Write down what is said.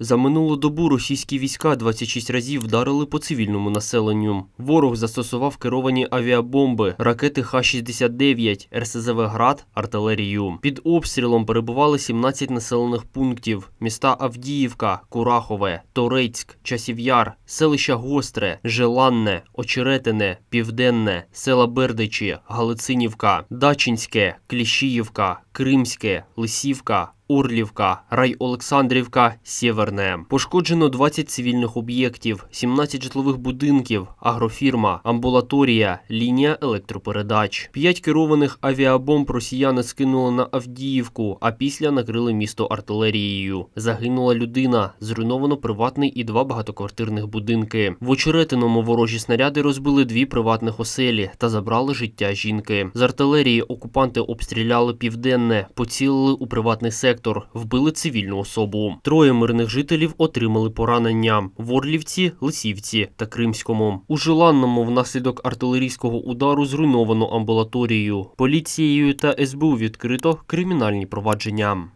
За минулу добу російські війська 26 разів вдарили по цивільному населенню. Ворог застосував керовані авіабомби, ракети Х-69, РСЗВ «Град», артилерію. Під обстрілом перебували 17 населених пунктів: міста Авдіївка, Курахове, Торецьк, Часів'яр, селища Гостре, Желанне, Очеретине, Південне, села Бердичі, Галицинівка, Дачинське, Кліщіївка, Кримське, Лисівка, Орлівка, Райолександрівка, Сєверне. Пошкоджено 20 цивільних об'єктів, 17 житлових будинків, агрофірма, амбулаторія, лінія електропередач. П'ять керованих авіабомб росіяни скинули на Авдіївку, а після накрили місто артилерією. Загинула людина, зруйновано приватний і два багатоквартирних будинки. В очеретиному ворожі снаряди розбили дві приватних оселі та забрали життя жінки. З артилерії окупанти обстріляли південне, поцілили у приватний сектор, вбили цивільну особу. Троє мирних жителів отримали поранення в Орлівці, Лисівці та Кримському. У Желанному внаслідок артилерійського удару зруйновано амбулаторію. Поліцією та СБУ відкрито кримінальні провадження.